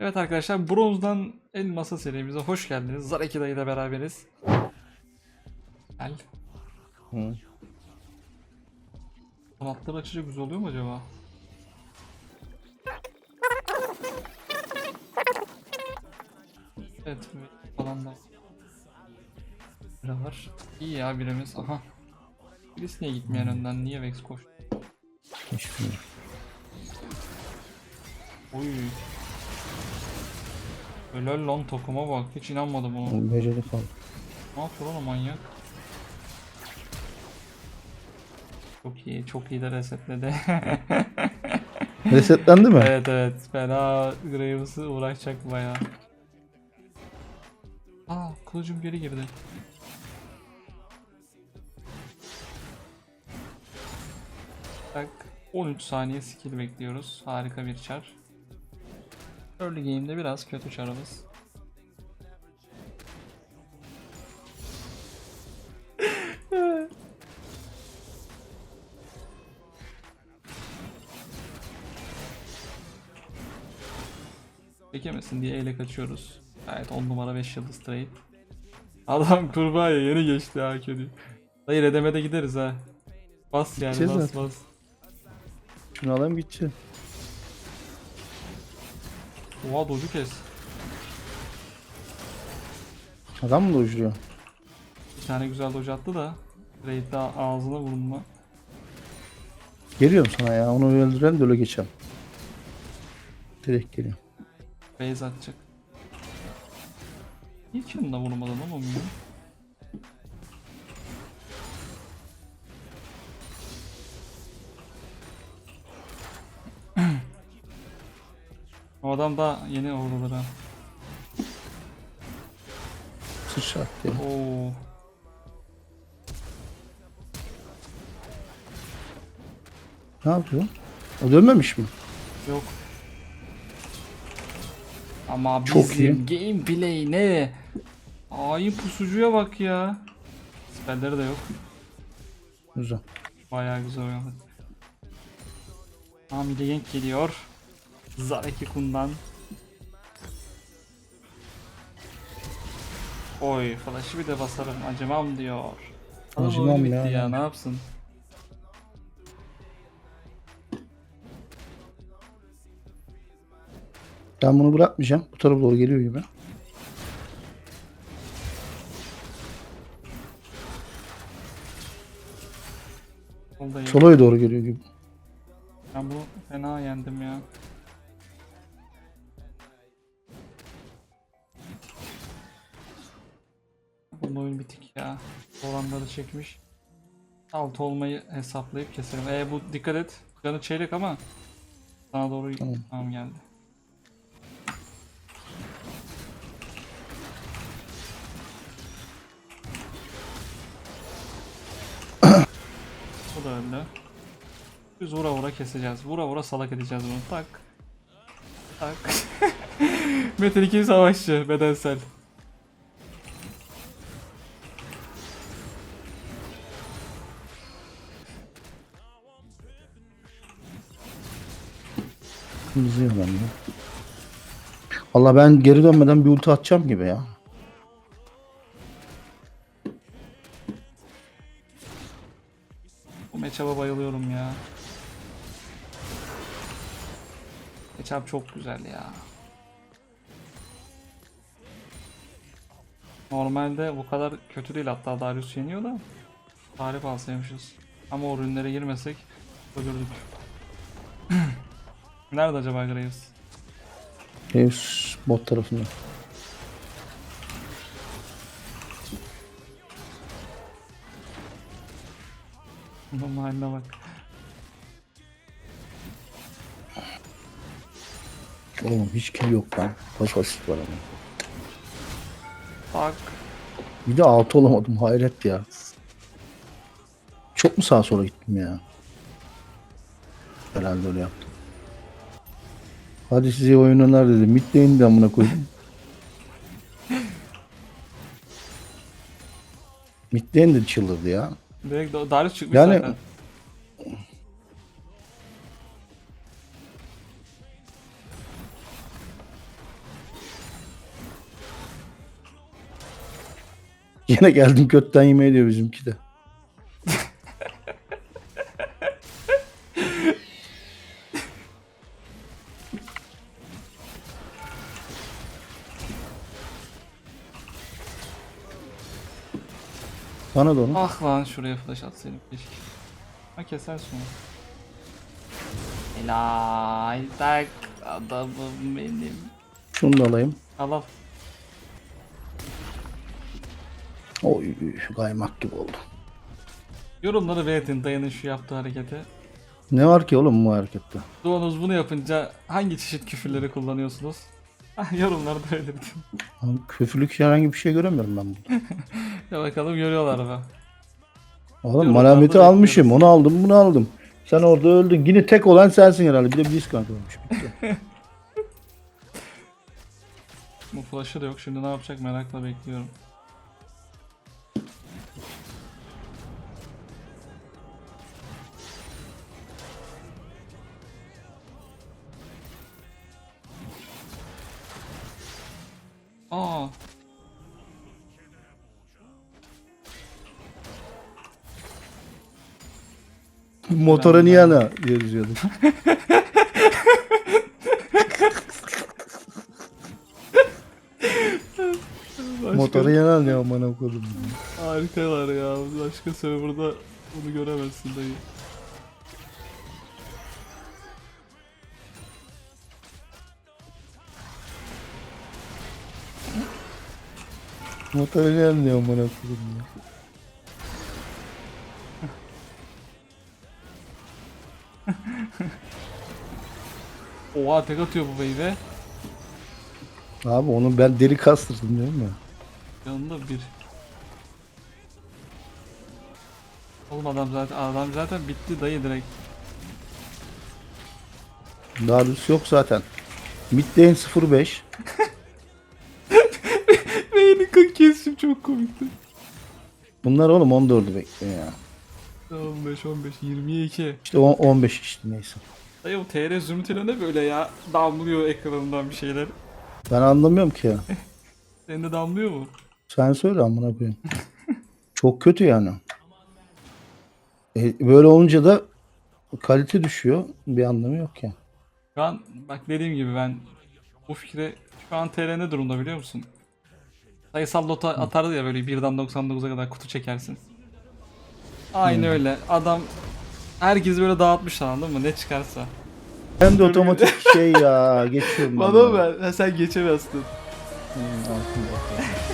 Evet arkadaşlar bronzdan elmasa serimize hoş geldiniz. Zareki dayı ile beraberiz. Gel. Hı. Kanatları açınca güzel oluyor mu acaba? Evet falan da biri var. İyi ya birimiz. Aha. Birisi niye gitmeyen önden? Niye Vex koştu? Hiç bilmiyorum. Oy. Helal lan takıma bak. Hiç inanmadım ona. Beceri falan. Ne yapıyor lan o manyak? Çok iyi, çok iyi de resetledi. Resetlendi mi? evet evet, fena Graves'ı uğraşacak bayağı. Aa, kılıcım geri girdi. Tak, 13 saniye skill bekliyoruz. Harika bir çar. Early game'de biraz kötü çarımız. Çekemesin diye ele kaçıyoruz. Gayet 10 numara 5 yıldız trade. Adam kurbağaya yeni geçti ha kötü. Dayı redemede gideriz ha. Bas yani Gideceğiz bas zaten. bas. Şunu alayım gideceğim. Oha doju kes. Adam mı dojuruyor? Bir tane güzel doju attı da. Raid'de ağzına vurma. Geliyorum sana ya. Onu öldürelim de öyle geçelim. Direkt geliyorum. Base atacak. Hiç yanına vurmadan ama mı? Adam da yeni oradalar ha. Sıçrat ya. Oo. Ne yapıyor? O dönmemiş mi? Yok. Ama Çok bizim gameplay ne? Ay pusucuya bak ya. Spellleri de yok. Güzel. Bayağı güzel oynadı. Hamile Genk geliyor. Zareki Kun'dan. Oy flash'ı bir de basarım acımam diyor. Adam Acımam oyunu bitti ya. ya ne yapsın? Ben bunu bırakmayacağım. Bu tarafa doğru geliyor gibi. Soldayım. Solo'ya doğru geliyor gibi. Ben bunu fena yendim ya. Bunun oyun bitik ya. Olanları çekmiş. Alt olmayı hesaplayıp keselim. E bu dikkat et. Canı çeyrek ama sana doğru Tamam. tamam geldi. Bu da öldü. Biz vura vura keseceğiz. Vura vura salak edeceğiz bunu. Tak. Tak. Metin 2 savaşçı bedensel. Kırmızı ben de. Valla ben geri dönmeden bir ulti atacağım gibi ya. Bu matchup'a bayılıyorum ya. Matchup çok güzel ya. Normalde bu kadar kötü değil hatta Darius yeniyor da tarif alsaymışız. Ama o ürünlere girmesek ölürdük. Nerede acaba Graves? Reus bot tarafında. Bunun haline bak. Oğlum hiç kill yok lan. Kaç asist var ama. Bak. Bir de altı olamadım hayret ya. Çok mu sağa sola gittim ya? Herhalde öyle yaptım. Hadi size oyunlar dedi. Midlane de amına koydum. Midlane de çıldırdı ya. Direkt Darius çıkmış yani, zaten. Yine geldim götten yemeğe diyor bizimki de. Bana da onu. Ah lan şuraya flash atsaydım keşke. Ha kesersin onu. Helal tak adamım benim. Şunu da alayım. Al al. Oy kaymak gibi oldu. Yorumları belirtin dayının şu yaptığı harekete. Ne var ki oğlum bu harekette? Doğunuz bunu yapınca hangi çeşit küfürleri kullanıyorsunuz? Yorumlarda belirtin. Abi Küfürlük herhangi bir şey göremiyorum ben burada. Ya bakalım görüyorlar mı? Oğlum Yorumlarda malameti almışım. bekliyoruz. Onu aldım bunu aldım. Sen orada öldün. Yine tek olan sensin herhalde. Bir de biz kanka olmuş. Bu flash'ı da yok şimdi ne yapacak merakla bekliyorum. Aa, Motora niye ana yazıyorduk. başka, Motora yanar ne amına koydum. harikalar ya. Başka serverda bunu göremezsin dayı. Yanar ne amına koydum. ya. Oha tek atıyor bu beybe. Abi onu ben deri kastırdım değil mi? Yanında bir. Oğlum adam zaten adam zaten bitti dayı direkt. Darius yok zaten. Midlane 05. Kök kesim çok komikti. Bunlar oğlum 14'ü bekliyor ya. 15 15 22. İşte on- 15 işte neyse. Dayı bu TR zümrütüne ne böyle ya? Damlıyor ekranından bir şeyler. Ben anlamıyorum ki ya. Senin de damlıyor mu? Sen söyle amına koyayım. Çok kötü yani. E, böyle olunca da kalite düşüyor. Bir anlamı yok ya. Şu an bak dediğim gibi ben bu fikre şu an TR ne durumda biliyor musun? Sayısal lota atardı ya böyle 1'den 99'a kadar kutu çekersin. Aynı öyle. Adam herkes böyle dağıtmış anladın mı? Ne çıkarsa. Hem de otomatik şey ya. Geçiyorum ben. Bana ver. Ha, sen geçemezsin. Altında. Bu